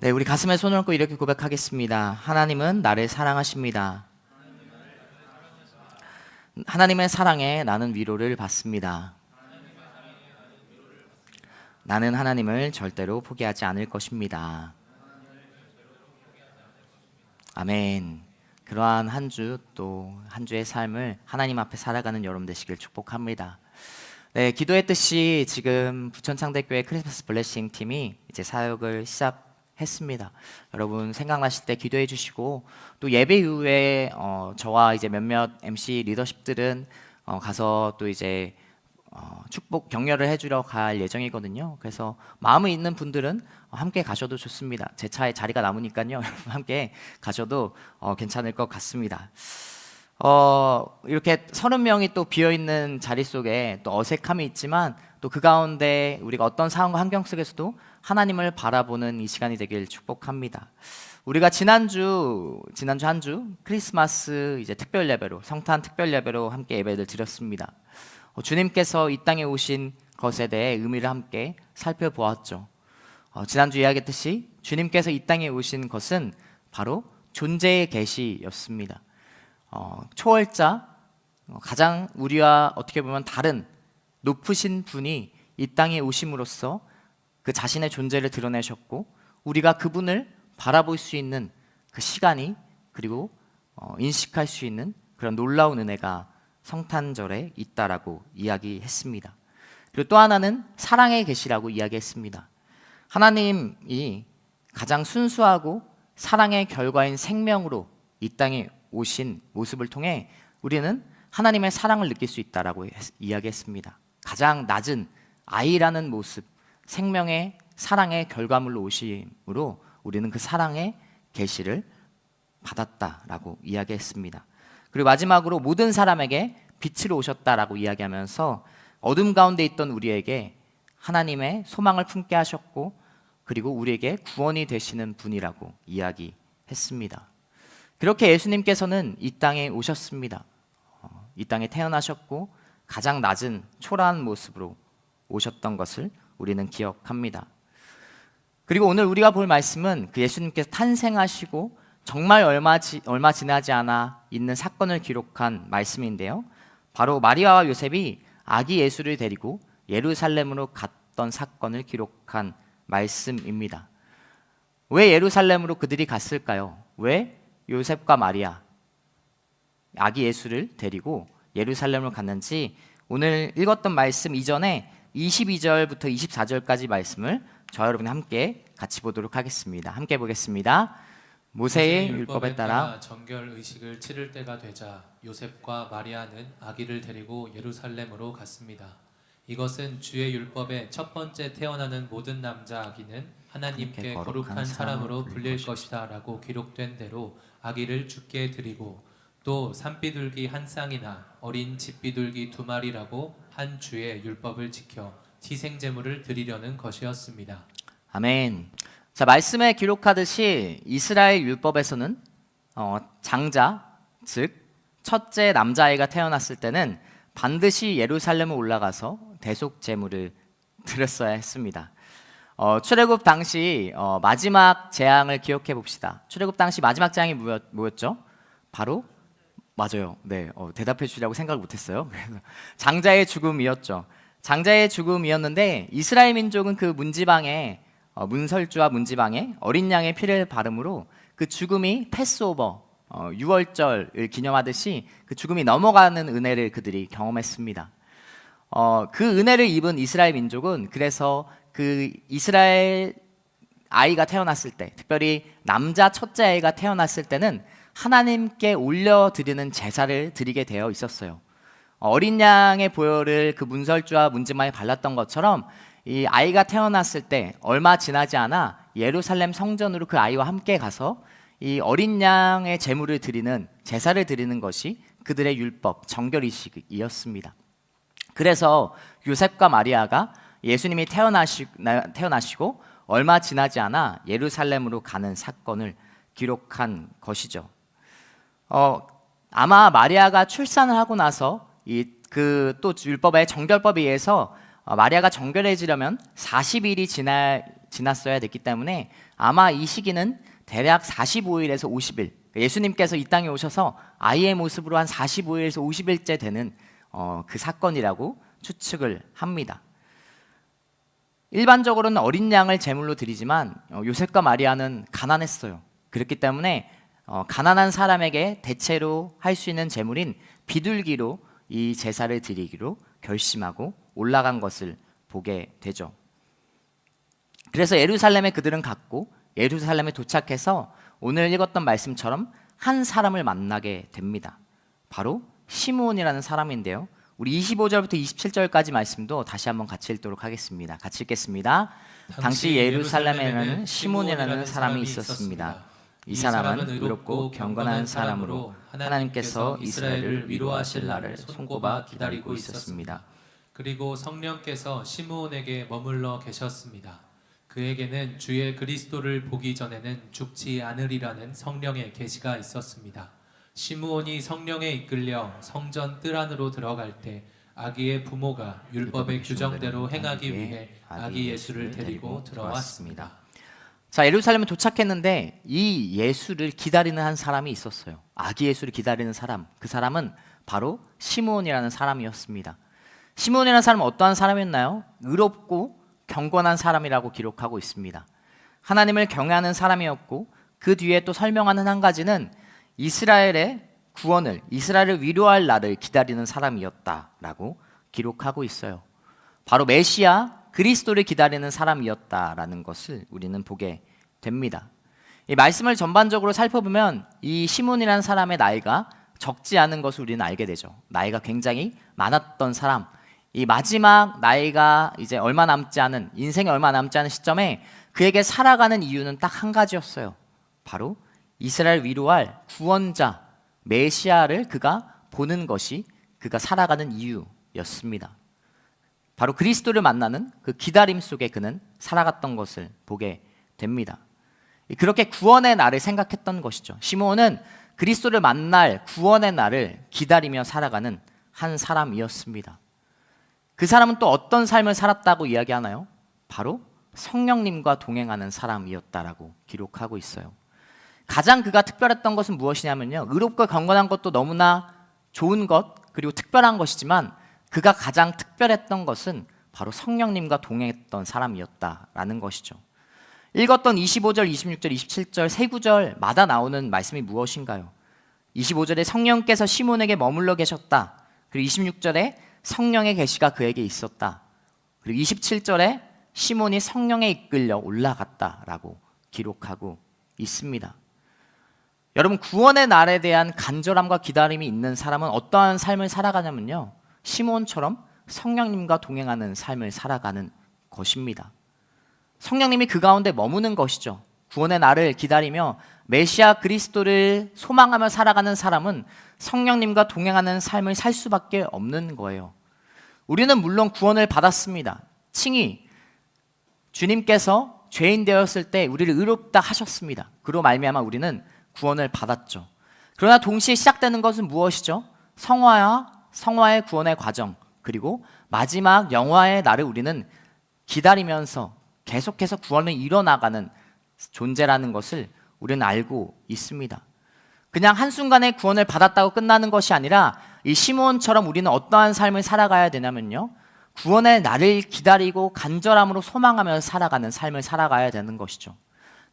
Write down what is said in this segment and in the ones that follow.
네, 우리 가슴에 손을 얹고 이렇게 고백하겠습니다. 하나님은 나를 사랑하십니다. 하나님의 사랑에 나는 위로를 받습니다. 나는 하나님을 절대로 포기하지 않을 것입니다. 아멘. 그러한 한 주 또 한 주의 삶을 하나님 앞에 살아가는 여러분 되시길 축복합니다. 네, 기도의 뜻이 지금 부천 창대교회 크리스마스 블레싱 팀이 이제 사역을 시작 했습니다. 여러분 생각나실 때 기도해 주시고 또 예배 이후에 어, 저와 이제 몇몇 MC 리더십들은 어, 가서 또 이제 어, 축복 격려를 해주러 갈 예정이거든요. 그래서 마음이 있는 분들은 함께 가셔도 좋습니다. 제 차에 자리가 남으니까요. 함께 가셔도 어, 괜찮을 것 같습니다. 어, 이렇게 서른 명이 또 비어 있는 자리 속에 또 어색함이 있지만 또 그 가운데 우리가 어떤 상황과 환경 속에서도 하나님을 바라보는 이 시간이 되길 축복합니다. 우리가 지난주 지난주 한 주 크리스마스 이제 특별 예배로 성탄 특별 예배로 함께 예배를 드렸습니다. 어, 주님께서 이 땅에 오신 것에 대해 의미를 함께 살펴보았죠. 어, 지난주 이야기했듯이 주님께서 이 땅에 오신 것은 바로 존재의 계시였습니다. 어, 초월자 어, 가장 우리와 어떻게 보면 다른 높으신 분이 이 땅에 오심으로써 그 자신의 존재를 드러내셨고 우리가 그분을 바라볼 수 있는 그 시간이 그리고 어, 인식할 수 있는 그런 놀라운 은혜가 성탄절에 있다라고 이야기했습니다. 그리고 또 하나는 사랑의 계시라고 이야기했습니다. 하나님이 가장 순수하고 사랑의 결과인 생명으로 이 땅에 오신 모습을 통해 우리는 하나님의 사랑을 느낄 수 있다라고 했- 이야기했습니다. 가장 낮은 아이라는 모습, 생명의 사랑의 결과물로 오심으로 우리는 그 사랑의 계시를 받았다라고 이야기했습니다. 그리고 마지막으로 모든 사람에게 빛으로 오셨다라고 이야기하면서 어둠 가운데 있던 우리에게 하나님의 소망을 품게 하셨고 그리고 우리에게 구원이 되시는 분이라고 이야기했습니다. 그렇게 예수님께서는 이 땅에 오셨습니다. 어, 이 땅에 태어나셨고 가장 낮은 초라한 모습으로 오셨던 것을 우리는 기억합니다. 그리고 오늘 우리가 볼 말씀은 그 예수님께서 탄생하시고 정말 얼마, 지, 얼마 지나지 않아 있는 사건을 기록한 말씀인데요. 바로 마리아와 요셉이 아기 예수를 데리고 예루살렘으로 갔던 사건을 기록한 말씀입니다. 왜 예루살렘으로 그들이 갔을까요? 왜 요셉과 마리아 아기 예수를 데리고 예루살렘으로 갔는지 오늘 읽었던 말씀 이전에 22절부터 24절까지 말씀을 저 여러분이 함께 같이 보도록 하겠습니다. 함께 보겠습니다. 모세의 율법에 따라 정결 의식을 치를 때가 되자 요셉과 마리아는 아기를 데리고 예루살렘으로 갔습니다. 이것은 주의 율법의 첫 번째 태어나는 모든 남자 아기는 하나님께 거룩한 사람으로 불릴 것이다라고 기록된 대로 아기를 죽게 드리고 또 산비둘기 한 쌍이나 어린 집비둘기 두 마리라고 한 주의 율법을 지켜 희생 제물을 드리려는 것이었습니다. 아멘. 자 말씀에 기록하듯이 이스라엘 율법에서는 어, 장자 즉 첫째 남자아이가 태어났을 때는 반드시 예루살렘에 올라가서 대속 제물을 드렸어야 했습니다. 어, 출애굽 당시 어, 마지막 재앙을 기억해 봅시다. 출애굽 당시 마지막 재앙이 뭐였, 뭐였죠? 바로 맞아요. 네, 어, 대답해 주리라고 생각을 못했어요. 그래서 장자의 죽음이었죠. 장자의 죽음이었는데 이스라엘 민족은 그 문지방에 어, 문설주와 문지방에 어린 양의 피를 바름으로 그 죽음이 패스오버 어, 6월절을 기념하듯이 그 죽음이 넘어가는 은혜를 그들이 경험했습니다. 어, 그 은혜를 입은 이스라엘 민족은 그래서 그 이스라엘 아이가 태어났을 때, 특별히 남자 첫째 아이가 태어났을 때는 하나님께 올려드리는 제사를 드리게 되어 있었어요. 어린 양의 보혈을 그 문설주와 문지마에 발랐던 것처럼 이 아이가 태어났을 때 얼마 지나지 않아 예루살렘 성전으로 그 아이와 함께 가서 이 어린 양의 제물을 드리는 제사를 드리는 것이 그들의 율법 정결이식이었습니다. 그래서 요셉과 마리아가 예수님이 태어나시, 나- 태어나시고 얼마 지나지 않아 예루살렘으로 가는 사건을 기록한 것이죠. 어, 아마 마리아가 출산을 하고 나서 이그또 율법의 정결법에 의해서 어, 마리아가 정결해지려면 40일이 지나 지났어야 됐기 때문에 아마 이 시기는 대략 45일에서 50일. 예수님께서 이 땅에 오셔서 아이의 모습으로 한 45일에서 50일째 되는 어, 그 사건이라고 추측을 합니다. 일반적으로는 어린 양을 제물로 드리지만 어, 요셉과 마리아는 가난했어요. 그렇기 때문에 어, 가난한 사람에게 대체로 할 수 있는 제물인 비둘기로 이 제사를 드리기로 결심하고 올라간 것을 보게 되죠. 그래서 예루살렘에 그들은 갔고 예루살렘에 도착해서 오늘 읽었던 말씀처럼 한 사람을 만나게 됩니다. 바로 시므온이라는 사람인데요. 우리 25절부터 27절까지 말씀도 다시 한번 같이 읽도록 하겠습니다. 같이 읽겠습니다. 당시 예루살렘에는 시몬이라는 사람이 있었습니다. 이 사람은 의롭고 경건한 사람으로 하나님께서 이스라엘을 위로하실 날을 손꼽아 기다리고 있었습니다. 그리고 성령께서 시므온에게 머물러 계셨습니다. 그에게는 주의 그리스도를 보기 전에는 죽지 않으리라는 성령의 계시가 있었습니다. 시므온이 성령에 이끌려 성전 뜰 안으로 들어갈 때 아기의 부모가 율법의 규정대로 행하기 위해 아기 예수를 데리고 들어왔습니다. 자, 예루살렘에 도착했는데 이 예수를 기다리는 한 사람이 있었어요. 아기 예수를 기다리는 사람. 그 사람은 바로 시므온이라는 사람이었습니다. 시므온이라는 사람은 어떠한 사람이었나요? 의롭고 경건한 사람이라고 기록하고 있습니다. 하나님을 경외하는 사람이었고 그 뒤에 또 설명하는 한 가지는 이스라엘의 구원을 이스라엘을 위로할 날을 기다리는 사람이었다라고 기록하고 있어요. 바로 메시아 그리스도를 기다리는 사람이었다라는 것을 우리는 보게 됩니다. 이 말씀을 전반적으로 살펴보면 이 시몬이라는 사람의 나이가 적지 않은 것을 우리는 알게 되죠. 나이가 굉장히 많았던 사람. 이 마지막 나이가 이제 얼마 남지 않은 인생이 얼마 남지 않은 시점에 그에게 살아가는 이유는 딱 한 가지였어요. 바로 이스라엘 위로할 구원자 메시아를 그가 보는 것이 그가 살아가는 이유였습니다. 바로 그리스도를 만나는 그 기다림 속에 그는 살아갔던 것을 보게 됩니다. 그렇게 구원의 날을 생각했던 것이죠. 시몬은 그리스도를 만날 구원의 날을 기다리며 살아가는 한 사람이었습니다. 그 사람은 또 어떤 삶을 살았다고 이야기하나요? 바로 성령님과 동행하는 사람이었다라고 기록하고 있어요. 가장 그가 특별했던 것은 무엇이냐면요. 의롭고 경건한 것도 너무나 좋은 것 그리고 특별한 것이지만 그가 가장 특별했던 것은 바로 성령님과 동행했던 사람이었다라는 것이죠. 읽었던 25절, 26절, 27절 세 구절마다 나오는 말씀이 무엇인가요? 25절에 성령께서 시몬에게 머물러 계셨다. 그리고 26절에 성령의 계시가 그에게 있었다. 그리고 27절에 시몬이 성령에 이끌려 올라갔다라고 기록하고 있습니다. 여러분 구원의 날에 대한 간절함과 기다림이 있는 사람은 어떠한 삶을 살아가냐면요. 시몬처럼 성령님과 동행하는 삶을 살아가는 것입니다. 성령님이 그 가운데 머무는 것이죠. 구원의 날을 기다리며 메시아 그리스도를 소망하며 살아가는 사람은 성령님과 동행하는 삶을 살 수밖에 없는 거예요. 우리는 물론 구원을 받았습니다. 칭이 주님께서 죄인 되었을 때 우리를 의롭다 하셨습니다. 그로 말미암아 우리는 구원을 받았죠. 그러나 동시에 시작되는 것은 무엇이죠? 성화와 성화의 구원의 과정 그리고 마지막 영화의 날을 우리는 기다리면서 계속해서 구원을 이뤄나가는 존재라는 것을 우리는 알고 있습니다. 그냥 한순간에 구원을 받았다고 끝나는 것이 아니라 이 시몬처럼 우리는 어떠한 삶을 살아가야 되냐면요. 구원의 날을 기다리고 간절함으로 소망하며 살아가는 삶을 살아가야 되는 것이죠.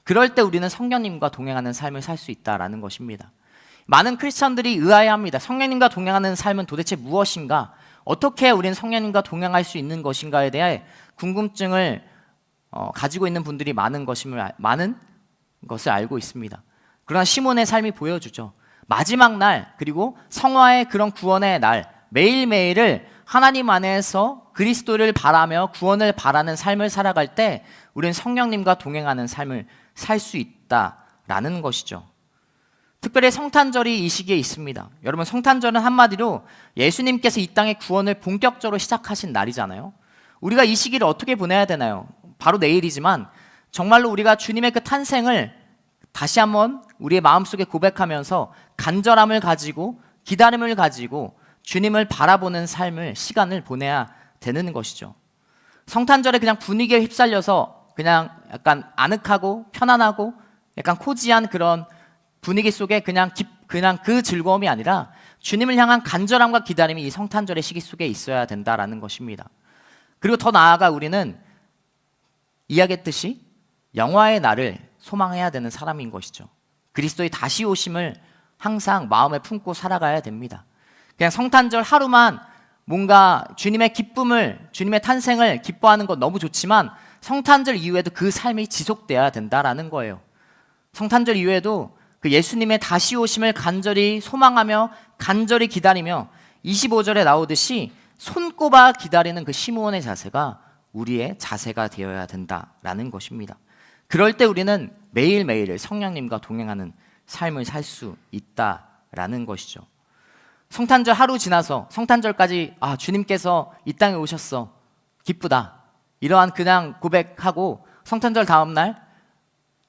그럴 때 우리는 성령님과 동행하는 삶을 살 수 있다라는 것입니다. 많은 크리스천들이 의아해합니다. 성령님과 동행하는 삶은 도대체 무엇인가? 어떻게 우리는 성령님과 동행할 수 있는 것인가에 대해 궁금증을 어, 가지고 있는 분들이 많은 것임을 알- 많은 것을 알고 있습니다. 그러나 시몬의 삶이 보여주죠. 마지막 날 그리고 성화의 그런 구원의 날 매일매일을 하나님 안에서 그리스도를 바라며 구원을 바라는 삶을 살아갈 때 우리는 성령님과 동행하는 삶을 살 수 있다라는 것이죠. 특별히 성탄절이 이 시기에 있습니다. 여러분 성탄절은 한마디로 예수님께서 이 땅의 구원을 본격적으로 시작하신 날이잖아요. 우리가 이 시기를 어떻게 보내야 되나요? 바로 내일이지만 정말로 우리가 주님의 그 탄생을 다시 한번 우리의 마음속에 고백하면서 간절함을 가지고 기다림을 가지고 주님을 바라보는 삶을 시간을 보내야 되는 것이죠. 성탄절에 그냥 분위기에 휩쓸려서 그냥 약간 아늑하고 편안하고 약간 코지한 그런 분위기 속에 그냥 기, 그냥 그 즐거움이 아니라 주님을 향한 간절함과 기다림이 이 성탄절의 시기 속에 있어야 된다라는 것입니다. 그리고 더 나아가 우리는 이야기했듯이 영화의 날을 소망해야 되는 사람인 것이죠. 그리스도의 다시 오심을 항상 마음에 품고 살아가야 됩니다. 그냥 성탄절 하루만 뭔가 주님의 기쁨을, 주님의 탄생을 기뻐하는 건 너무 좋지만 성탄절 이후에도 그 삶이 지속돼야 된다라는 거예요. 성탄절 이후에도 그 예수님의 다시 오심을 간절히 소망하며 간절히 기다리며 25절에 나오듯이 손꼽아 기다리는 그 시므온의 자세가 우리의 자세가 되어야 된다라는 것입니다. 그럴 때 우리는 매일매일 성령님과 동행하는 삶을 살 수 있다라는 것이죠. 성탄절 하루 지나서 성탄절까지 아 주님께서 이 땅에 오셨어 기쁘다 이러한 그냥 고백하고 성탄절 다음 날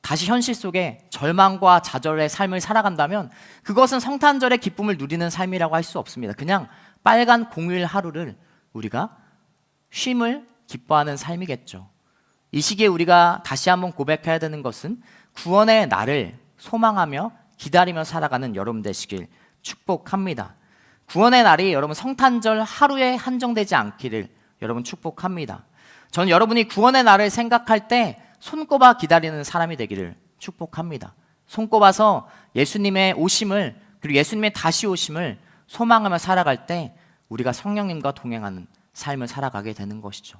다시 현실 속에 절망과 좌절의 삶을 살아간다면 그것은 성탄절의 기쁨을 누리는 삶이라고 할 수 없습니다. 그냥 빨간 공휴일 하루를 우리가 쉼을 기뻐하는 삶이겠죠. 이 시기에 우리가 다시 한번 고백해야 되는 것은 구원의 날을 소망하며 기다리며 살아가는 여러분 되시길 축복합니다. 구원의 날이 여러분 성탄절 하루에 한정되지 않기를 여러분 축복합니다. 저는 여러분이 구원의 날을 생각할 때 손꼽아 기다리는 사람이 되기를 축복합니다. 손꼽아서 예수님의 오심을 그리고 예수님의 다시 오심을 소망하며 살아갈 때 우리가 성령님과 동행하는 삶을 살아가게 되는 것이죠.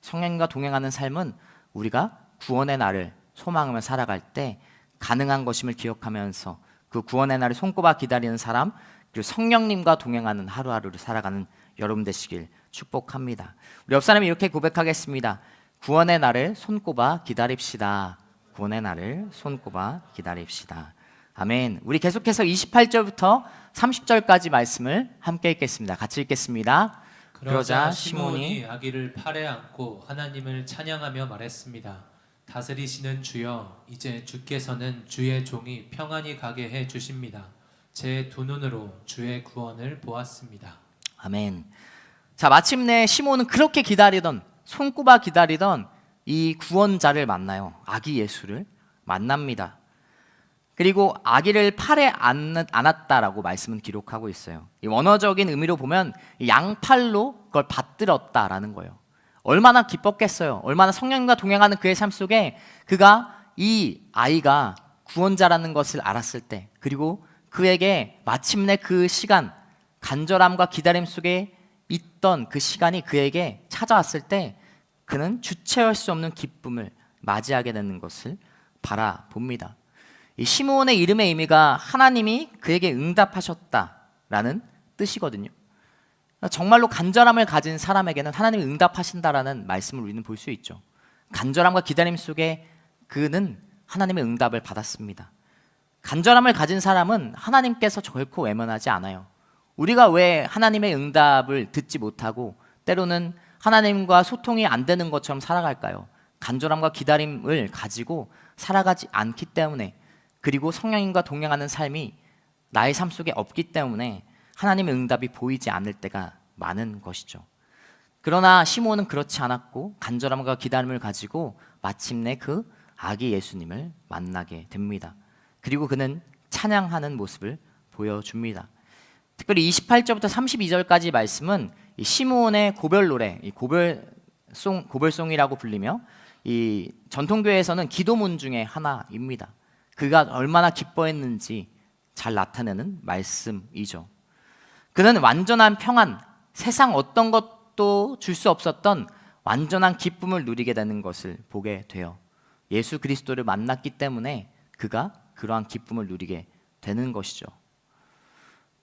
성령님과 동행하는 삶은 우리가 구원의 날을 소망하며 살아갈 때 가능한 것임을 기억하면서 그 구원의 날을 손꼽아 기다리는 사람 그리고 성령님과 동행하는 하루하루를 살아가는 여러분 되시길 축복합니다. 우리 옆 사람이 이렇게 고백하겠습니다. 구원의 날을 손꼽아 기다립시다. 구원의 날을 손꼽아 기다립시다. 아멘. 우리 계속해서 28절부터 30절까지 말씀을 함께 읽겠습니다. 같이 읽겠습니다. 그러자 시몬이 아기를 팔에 안고 하나님을 찬양하며 말했습니다. 다스리시는 주여 이제 주께서는 주의 종이 평안히 가게 해 주십니다. 제 두 눈으로 주의 구원을 보았습니다. 아멘. 자, 마침내 시몬은 그렇게 기다리던 손꼽아 기다리던 이 구원자를 만나요. 아기 예수를 만납니다. 그리고 아기를 팔에 안- 안았다라고 말씀은 기록하고 있어요. 이 원어적인 의미로 보면 이 양팔로 그걸 받들었다라는 거예요. 얼마나 기뻤겠어요. 얼마나 성령님과 동행하는 그의 삶 속에 그가 이 아이가 구원자라는 것을 알았을 때 그리고 그에게 마침내 그 시간 간절함과 기다림 속에 있던 그 시간이 그에게 찾아왔을 때 그는 주체할 수 없는 기쁨을 맞이하게 되는 것을 바라봅니다. 이 시므온의 이름의 의미가 하나님이 그에게 응답하셨다라는 뜻이거든요. 정말로 간절함을 가진 사람에게는 하나님이 응답하신다라는 말씀을 우리는 볼 수 있죠. 간절함과 기다림 속에 그는 하나님의 응답을 받았습니다. 간절함을 가진 사람은 하나님께서 결코 외면하지 않아요. 우리가 왜 하나님의 응답을 듣지 못하고 때로는 하나님과 소통이 안 되는 것처럼 살아갈까요? 간절함과 기다림을 가지고 살아가지 않기 때문에 그리고 성령님과 동행하는 삶이 나의 삶 속에 없기 때문에 하나님의 응답이 보이지 않을 때가 많은 것이죠. 그러나 시몬은 그렇지 않았고 간절함과 기다림을 가지고 마침내 그 아기 예수님을 만나게 됩니다. 그리고 그는 찬양하는 모습을 보여줍니다. 특별히 28절부터 32절까지 말씀은 이 시므온의 고별 노래, 이 고별송 고별송이라고 불리며 이 전통교회에서는 기도문 중에 하나입니다. 그가 얼마나 기뻐했는지 잘 나타내는 말씀이죠. 그는 완전한 평안, 세상 어떤 것도 줄 수 없었던 완전한 기쁨을 누리게 되는 것을 보게 돼요. 예수 그리스도를 만났기 때문에 그가 그러한 기쁨을 누리게 되는 것이죠.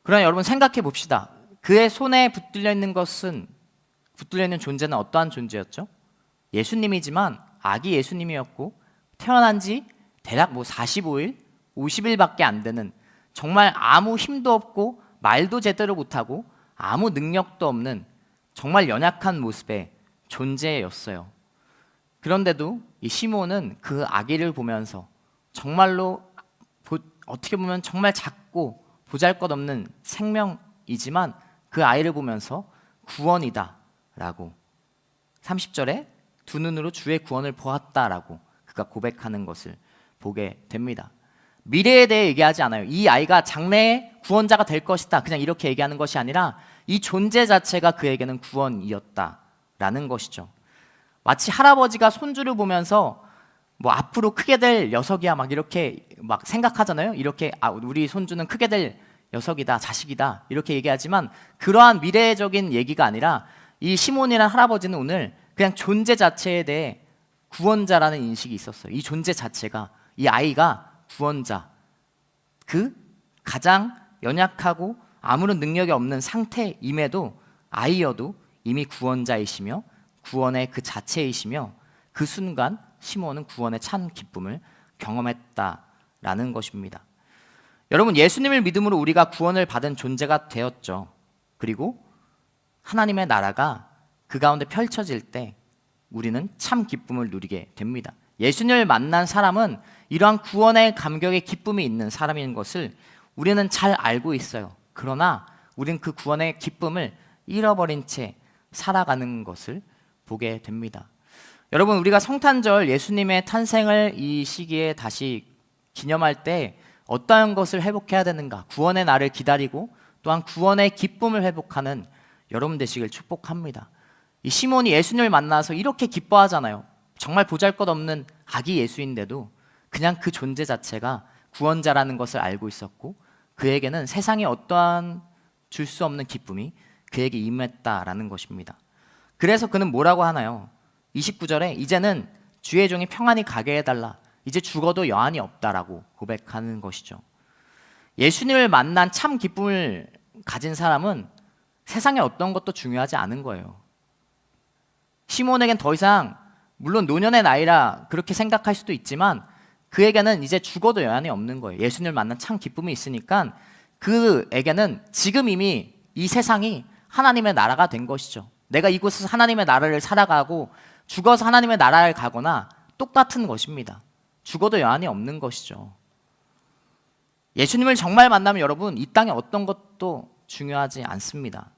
그러나 여러분 생각해 봅시다. 그의 손에 붙들려 있는 것은 붙들려 있는 존재는 어떠한 존재였죠? 예수님이지만 아기 예수님이었고 태어난 지 대략 뭐 45일, 50일밖에 안 되는 정말 아무 힘도 없고 말도 제대로 못하고 아무 능력도 없는 정말 연약한 모습의 존재였어요. 그런데도 이 시몬은 그 아기를 보면서 정말로 보- 어떻게 보면 정말 작고 보잘것없는 생명이지만 그 아이를 보면서 구원이다라고 30절에 두 눈으로 주의 구원을 보았다라고 그가 고백하는 것을 보게 됩니다. 미래에 대해 얘기하지 않아요. 이 아이가 장래의 구원자가 될 것이다. 그냥 이렇게 얘기하는 것이 아니라 이 존재 자체가 그에게는 구원이었다라는 것이죠. 마치 할아버지가 손주를 보면서 뭐 앞으로 크게 될 녀석이야 막 이렇게 막 생각하잖아요. 이렇게 아 우리 손주는 크게 될 녀석이다, 자식이다 이렇게 얘기하지만 그러한 미래적인 얘기가 아니라 이 시몬이라는 할아버지는 오늘 그냥 존재 자체에 대해 구원자라는 인식이 있었어요. 이 존재 자체가 이 아이가 구원자, 그 가장 연약하고 아무런 능력이 없는 상태임에도 아이여도 이미 구원자이시며 구원의 그 자체이시며 그 순간 시몬은 구원의 참 기쁨을 경험했다라는 것입니다. 여러분 예수님을 믿음으로 우리가 구원을 받은 존재가 되었죠. 그리고 하나님의 나라가 그 가운데 펼쳐질 때 우리는 참 기쁨을 누리게 됩니다. 예수님을 만난 사람은 이러한 구원의 감격의 기쁨이 있는 사람인 것을 우리는 잘 알고 있어요. 그러나 우리는 그 구원의 기쁨을 잃어버린 채 살아가는 것을 보게 됩니다. 여러분 우리가 성탄절 예수님의 탄생을 이 시기에 다시 기념할 때 어떠한 것을 회복해야 되는가? 구원의 날을 기다리고 또한 구원의 기쁨을 회복하는 여러분 되시길 축복합니다. 이 시몬이 예수님을 만나서 이렇게 기뻐하잖아요. 정말 보잘것없는 아기 예수인데도 그냥 그 존재 자체가 구원자라는 것을 알고 있었고 그에게는 세상에 어떠한 줄 수 없는 기쁨이 그에게 임했다라는 것입니다. 그래서 그는 뭐라고 하나요? 29절에 이제는 주의 종이 평안히 가게 해달라. 이제 죽어도 여한이 없다라고 고백하는 것이죠. 예수님을 만난 참 기쁨을 가진 사람은 세상에 어떤 것도 중요하지 않은 거예요. 시몬에겐 더 이상 물론 노년의 나이라 그렇게 생각할 수도 있지만 그에게는 이제 죽어도 여한이 없는 거예요. 예수님을 만난 참 기쁨이 있으니까 그에게는 지금 이미 이 세상이 하나님의 나라가 된 것이죠. 내가 이곳에서 하나님의 나라를 살아가고 죽어서 하나님의 나라를 가거나 똑같은 것입니다. 죽어도 여한이 없는 것이죠. 예수님을 정말 만나면 여러분 이 땅에 어떤 것도 중요하지 않습니다.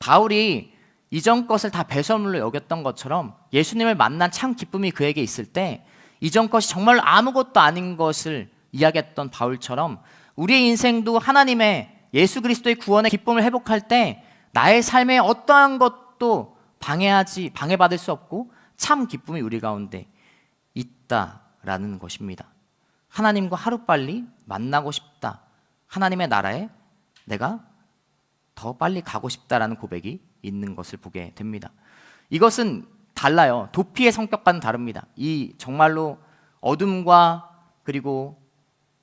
바울이 이전 것을 다 배설물로 여겼던 것처럼 예수님을 만난 참 기쁨이 그에게 있을 때 이전 것이 정말 아무것도 아닌 것을 이야기했던 바울처럼 우리의 인생도 하나님의 예수 그리스도의 구원의 기쁨을 회복할 때 나의 삶에 어떠한 것도 방해하지 방해받을 수 없고 참 기쁨이 우리 가운데 있다라는 것입니다. 하나님과 하루빨리 만나고 싶다. 하나님의 나라에 내가 더 빨리 가고 싶다라는 고백이 있는 것을 보게 됩니다. 이것은 달라요. 도피의 성격과는 다릅니다. 이 정말로 어둠과 그리고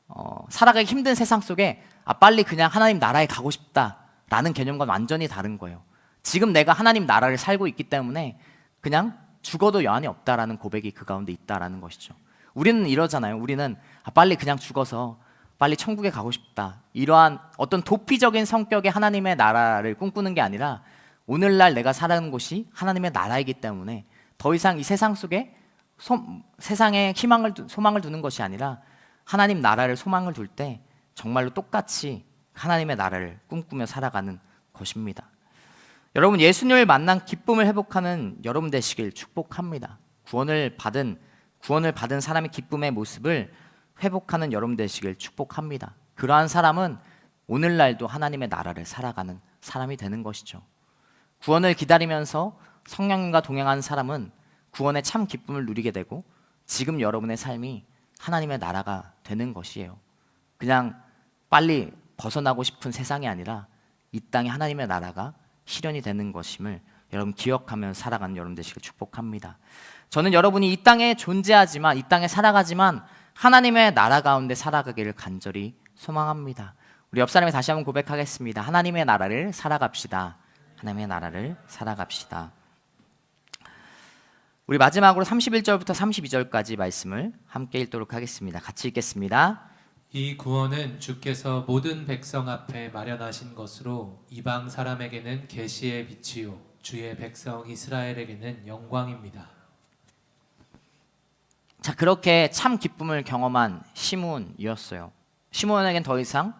어, 살아가기 힘든 세상 속에 아 빨리 그냥 하나님 나라에 가고 싶다라는 개념과는 완전히 다른 거예요. 지금 내가 하나님 나라를 살고 있기 때문에 그냥 죽어도 여한이 없다라는 고백이 그 가운데 있다라는 것이죠. 우리는 이러잖아요. 우리는 아, 빨리 그냥 죽어서 빨리 천국에 가고 싶다. 이러한 어떤 도피적인 성격의 하나님의 나라를 꿈꾸는 게 아니라 오늘날 내가 살아가는 곳이 하나님의 나라이기 때문에 더 이상 이 세상 속에 소, 세상에 희망을 두- 소망을 두는 것이 아니라 하나님 나라를 소망을 둘 때 정말로 똑같이 하나님의 나라를 꿈꾸며 살아가는 것입니다. 여러분 예수님을 만난 기쁨을 회복하는 여러분 되시길 축복합니다. 구원을 받은 구원을 받은 사람의 기쁨의 모습을 회복하는 여러분 되시길 축복합니다. 그러한 사람은 오늘날도 하나님의 나라를 살아가는 사람이 되는 것이죠. 구원을 기다리면서 성령님과 동행하는 사람은 구원의 참 기쁨을 누리게 되고 지금 여러분의 삶이 하나님의 나라가 되는 것이에요. 그냥 빨리 벗어나고 싶은 세상이 아니라 이 땅에 하나님의 나라가 실현이 되는 것임을 여러분 기억하며 살아가는 여러분 되시길 축복합니다. 저는 여러분이 이 땅에 존재하지만 이 땅에 살아가지만 하나님의 나라 가운데 살아가기를 간절히 소망합니다. 우리 옆 사람이 다시 한번 고백하겠습니다. 하나님의 나라를 살아갑시다. 하나님의 나라를 살아갑시다. 우리 마지막으로 31절부터 32절까지 말씀을 함께 읽도록 하겠습니다. 같이 읽겠습니다. 이 구원은 주께서 모든 백성 앞에 마련하신 것으로 이방 사람에게는 계시의 빛이요 주의 백성 이스라엘에게는 영광입니다. 자, 그렇게 참 기쁨을 경험한 시몬이었어요. 시몬에겐 더 이상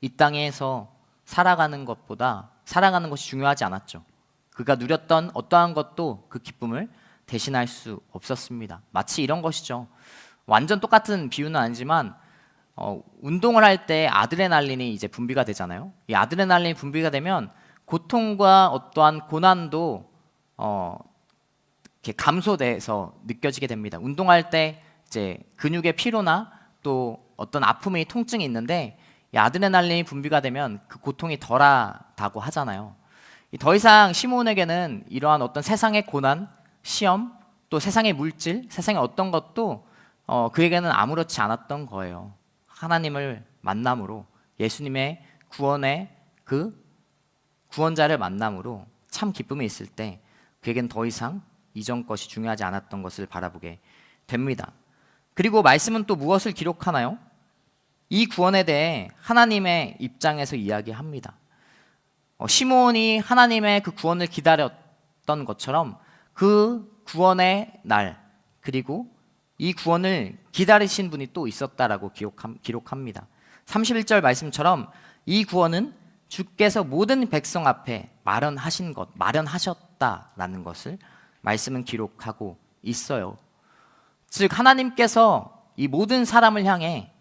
이 땅에서 살아가는 것보다 살아가는 것이 중요하지 않았죠. 그가 누렸던 어떠한 것도 그 기쁨을 대신할 수 없었습니다. 마치 이런 것이죠. 완전 똑같은 비유는 아니지만 어, 운동을 할 때 아드레날린이 이제 분비가 되잖아요. 이 아드레날린이 분비가 되면 고통과 어떠한 고난도 어, 이렇게 감소돼서 느껴지게 됩니다. 운동할 때 이제 근육의 피로나 또 어떤 아픔이 통증이 있는데 이 아드레날린이 분비가 되면 그 고통이 덜하다고 하잖아요. 이더 이상 시몬에게는 이러한 어떤 세상의 고난, 시험, 또 세상의 물질, 세상의 어떤 것도 어, 그에게는 아무렇지 않았던 거예요. 하나님을 만남으로 예수님의 구원의 그 구원자를 만남으로 참 기쁨이 있을 때 그에겐 더 이상 이전 것이 중요하지 않았던 것을 바라보게 됩니다. 그리고 말씀은 또 무엇을 기록하나요? 이 구원에 대해 하나님의 입장에서 이야기합니다. 어, 시몬이 하나님의 그 구원을 기다렸던 것처럼 그 구원의 날 그리고 이 구원을 기다리신 분이 또 있었다라고 기록함, 기록합니다. 31절 말씀처럼 이 구원은 주께서 모든 백성 앞에 마련하신 것, 마련하셨다라는 것을 말씀은 기록하고 있어요. 즉 하나님께서 이 모든 사람을 향해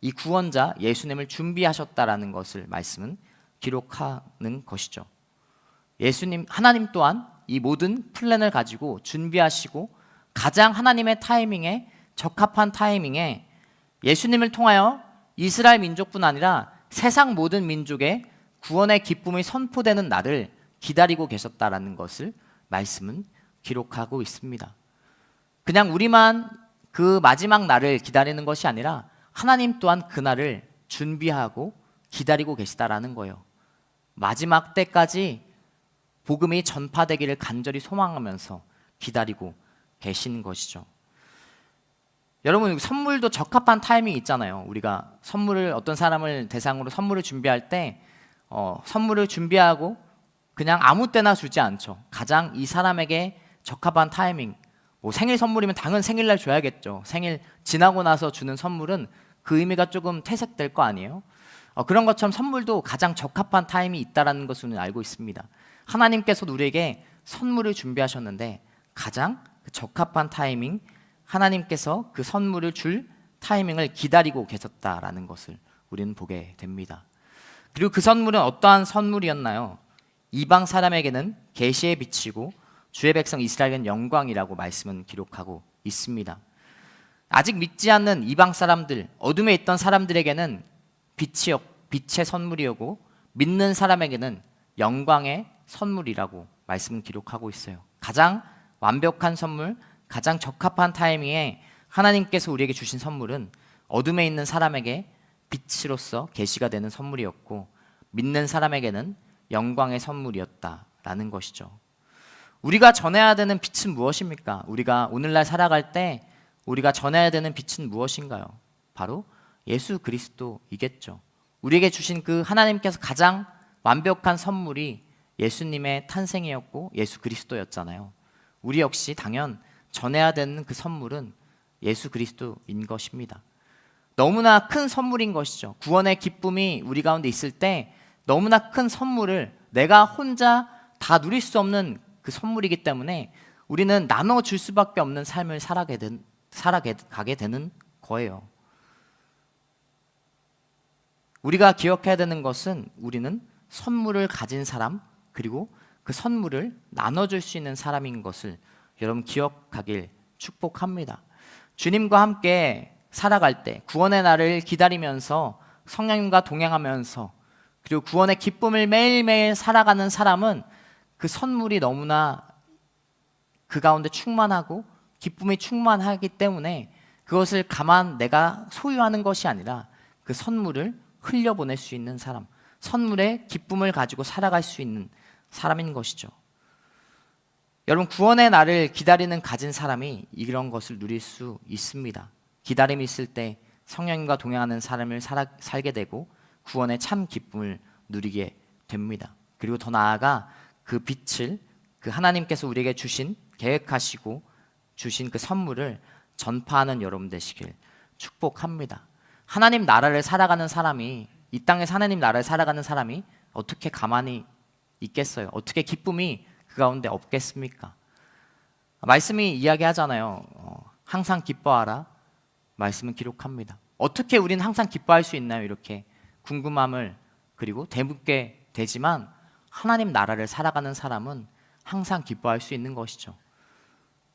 이 구원자 예수님을 준비하셨다라는 것을 말씀은 기록하는 것이죠. 예수님 하나님 또한 이 모든 플랜을 가지고 준비하시고 가장 하나님의 타이밍에 적합한 타이밍에 예수님을 통하여 이스라엘 민족뿐 아니라 세상 모든 민족의 구원의 기쁨이 선포되는 날을 기다리고 계셨다라는 것을 말씀은 기록하고 있습니다. 그냥 우리만 그 마지막 날을 기다리는 것이 아니라 하나님 또한 그 날을 준비하고 기다리고 계시다라는 거예요. 마지막 때까지 복음이 전파되기를 간절히 소망하면서 기다리고 계신 것이죠. 여러분 선물도 적합한 타이밍이 있잖아요. 우리가 선물을 어떤 사람을 대상으로 선물을 준비할 때 어, 선물을 준비하고 그냥 아무 때나 주지 않죠. 가장 이 사람에게 적합한 타이밍. 뭐 생일 선물이면 당연 생일날 줘야겠죠. 생일 지나고 나서 주는 선물은 그 의미가 조금 퇴색될 거 아니에요. 어, 그런 것처럼 선물도 가장 적합한 타임이 있다라는 것을 알고 있습니다. 하나님께서 우리에게 선물을 준비하셨는데 가장 그 적합한 타이밍 하나님께서 그 선물을 줄 타이밍을 기다리고 계셨다라는 것을 우리는 보게 됩니다. 그리고 그 선물은 어떠한 선물이었나요? 이방 사람에게는 계시에 비치고 주의 백성 이스라엘은 영광이라고 말씀은 기록하고 있습니다. 아직 믿지 않는 이방 사람들, 어둠에 있던 사람들에게는 빛이 빛의 선물이었고 믿는 사람에게는 영광의 선물이라고 말씀은 기록하고 있어요. 가장 완벽한 선물, 가장 적합한 타이밍에 하나님께서 우리에게 주신 선물은 어둠에 있는 사람에게 빛으로서 계시가 되는 선물이었고 믿는 사람에게는 영광의 선물이었다라는 것이죠. 우리가 전해야 되는 빛은 무엇입니까? 우리가 오늘날 살아갈 때 우리가 전해야 되는 빛은 무엇인가요? 바로 예수 그리스도이겠죠. 우리에게 주신 그 하나님께서 가장 완벽한 선물이 예수님의 탄생이었고 예수 그리스도였잖아요. 우리 역시 당연 전해야 되는 그 선물은 예수 그리스도인 것입니다. 너무나 큰 선물인 것이죠. 구원의 기쁨이 우리 가운데 있을 때 너무나 큰 선물을 내가 혼자 다 누릴 수 없는 그 선물이기 때문에 우리는 나눠 줄 수밖에 없는 삶을 살아가게, 된, 살아가게 되는 거예요. 우리가 기억해야 되는 것은 우리는 선물을 가진 사람 그리고 그 선물을 나눠줄 수 있는 사람인 것을 여러분 기억하길 축복합니다. 주님과 함께 살아갈 때 구원의 날을 기다리면서 성령님과 동행하면서 그리고 구원의 기쁨을 매일매일 살아가는 사람은 그 선물이 너무나 그 가운데 충만하고 기쁨이 충만하기 때문에 그것을 가만 내가 소유하는 것이 아니라 그 선물을 흘려보낼 수 있는 사람, 선물의 기쁨을 가지고 살아갈 수 있는 사람인 것이죠. 여러분 구원의 날을 기다리는 가진 사람이 이런 것을 누릴 수 있습니다. 기다림이 있을 때 성령님과 동행하는 삶을 살아, 살게 되고 구원의 참 기쁨을 누리게 됩니다. 그리고 더 나아가 그 빛을 그 하나님께서 우리에게 주신 계획하시고 주신 그 선물을 전파하는 여러분 되시길 축복합니다. 하나님 나라를 살아가는 사람이 이 땅에서 하나님 나라를 살아가는 사람이 어떻게 가만히 있겠어요? 어떻게 기쁨이 그 가운데 없겠습니까? 말씀이 이야기하잖아요. 어, 항상 기뻐하라. 말씀은 기록합니다. 어떻게 우리는 항상 기뻐할 수 있나요? 이렇게 궁금함을 그리고 되묻게 되지만 하나님 나라를 살아가는 사람은 항상 기뻐할 수 있는 것이죠.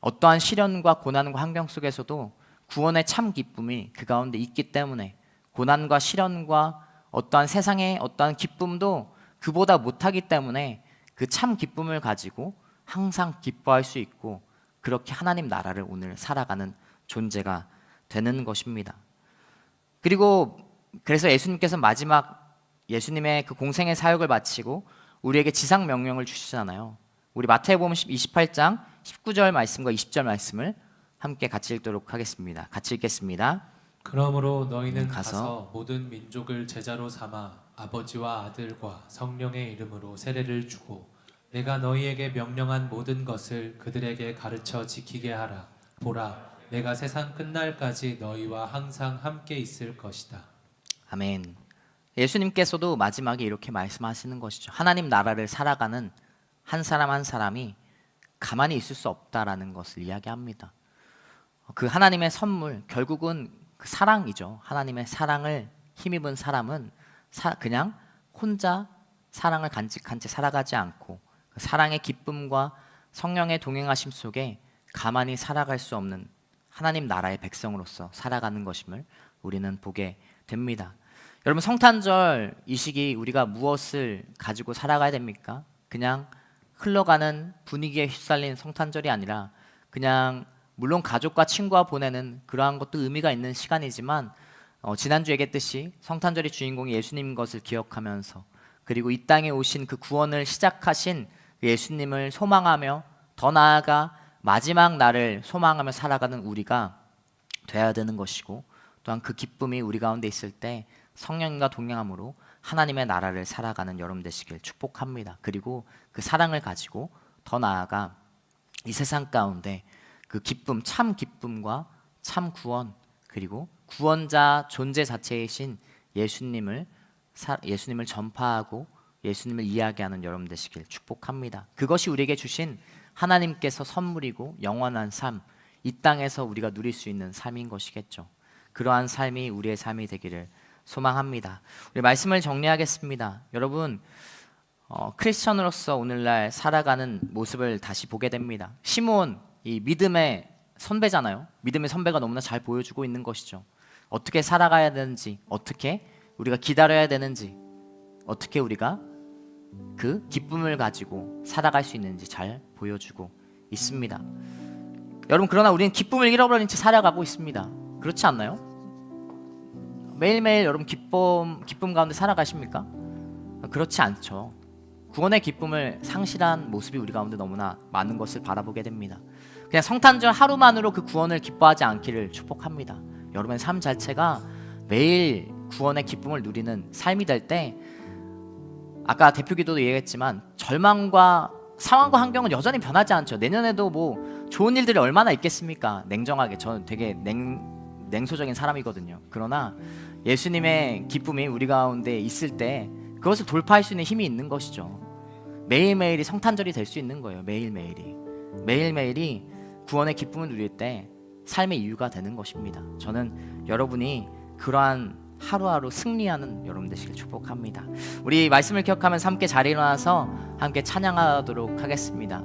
어떠한 시련과 고난과 환경 속에서도 구원의 참 기쁨이 그 가운데 있기 때문에 고난과 시련과 어떠한 세상의 어떠한 기쁨도 그보다 못하기 때문에 그 참 기쁨을 가지고 항상 기뻐할 수 있고 그렇게 하나님 나라를 오늘 살아가는 존재가 되는 것입니다. 그리고 그래서 예수님께서 마지막 예수님의 그 공생의 사역을 마치고 우리에게 지상 명령을 주시잖아요. 우리 마태복음 28장 19절 말씀과 20절 말씀을 함께 같이 읽도록 하겠습니다. 같이 읽겠습니다. 그러므로 너희는 음, 가서 가서, 모든 민족을 제자로 삼아 아버지와 아들과 성령의 이름으로 세례를 주고 내가 너희에게 명령한 모든 것을 그들에게 가르쳐 지키게 하라. 보라, 내가 세상 끝날까지 너희와 항상 함께 있을 것이다. 아멘. 예수님께서도 마지막에 이렇게 말씀하시는 것이죠. 하나님 나라를 살아가는 한 사람 한 사람이 가만히 있을 수 없다라는 것을 이야기합니다. 그 하나님의 선물 결국은 그 사랑이죠. 하나님의 사랑을 힘입은 사람은 사- 그냥 혼자 사랑을 간직한 채 살아가지 않고 그 사랑의 기쁨과 성령의 동행하심 속에 가만히 살아갈 수 없는 하나님 나라의 백성으로서 살아가는 것임을 우리는 보게 됩니다. 여러분 성탄절 이 시기 우리가 무엇을 가지고 살아가야 됩니까? 그냥 흘러가는 분위기에 휩쓸린 성탄절이 아니라 그냥 물론 가족과 친구와 보내는 그러한 것도 의미가 있는 시간이지만 어, 지난주 얘기했듯이 성탄절의 주인공이 예수님인 것을 기억하면서 그리고 이 땅에 오신 그 구원을 시작하신 그 예수님을 소망하며 더 나아가 마지막 날을 소망하며 살아가는 우리가 돼야 되는 것이고 또한 그 기쁨이 우리 가운데 있을 때 성령과 동행함으로 하나님의 나라를 살아가는 여러분 되시길 축복합니다. 그리고 그 사랑을 가지고 더 나아가 이 세상 가운데 그 기쁨, 참 기쁨과 참 구원 그리고 구원자 존재 자체이신 예수님을 사- 예수님을 전파하고 예수님을 이야기하는 여러분 되시길 축복합니다. 그것이 우리에게 주신 하나님께서 선물이고 영원한 삶, 이 땅에서 우리가 누릴 수 있는 삶인 것이겠죠. 그러한 삶이 우리의 삶이 되기를 소망합니다. 우리 말씀을 정리하겠습니다. 여러분 어, 크리스천으로서 오늘날 살아가는 모습을 다시 보게 됩니다. 시몬 이 믿음의 선배잖아요. 믿음의 선배가 너무나 잘 보여주고 있는 것이죠. 어떻게 살아가야 되는지, 어떻게 우리가 기다려야 되는지, 어떻게 우리가 그 기쁨을 가지고 살아갈 수 있는지 잘 보여주고 있습니다. 여러분 그러나 우리는 기쁨을 잃어버린 채 살아가고 있습니다. 그렇지 않나요? 매일매일 여러분 기쁨 기쁨 가운데 살아가십니까? 그렇지 않죠. 구원의 기쁨을 상실한 모습이 우리 가운데 너무나 많은 것을 바라보게 됩니다. 그냥 성탄절 하루만으로 그 구원을 기뻐하지 않기를 축복합니다. 여러분의 삶 자체가 매일 구원의 기쁨을 누리는 삶이 될 때 아까 대표 기도도 얘기했지만 절망과 상황과 환경은 여전히 변하지 않죠. 내년에도 뭐 좋은 일들이 얼마나 있겠습니까? 냉정하게 저는 되게 냉 냉소적인 사람이거든요. 그러나 예수님의 기쁨이 우리 가운데 있을 때 그것을 돌파할 수 있는 힘이 있는 것이죠. 매일매일이 성탄절이 될 수 있는 거예요. 매일매일이. 매일매일이 구원의 기쁨을 누릴 때 삶의 이유가 되는 것입니다. 저는 여러분이 그러한 하루하루 승리하는 여러분 되시길 축복합니다. 우리 말씀을 기억하면서 함께 자리에 일어나서 함께 찬양하도록 하겠습니다.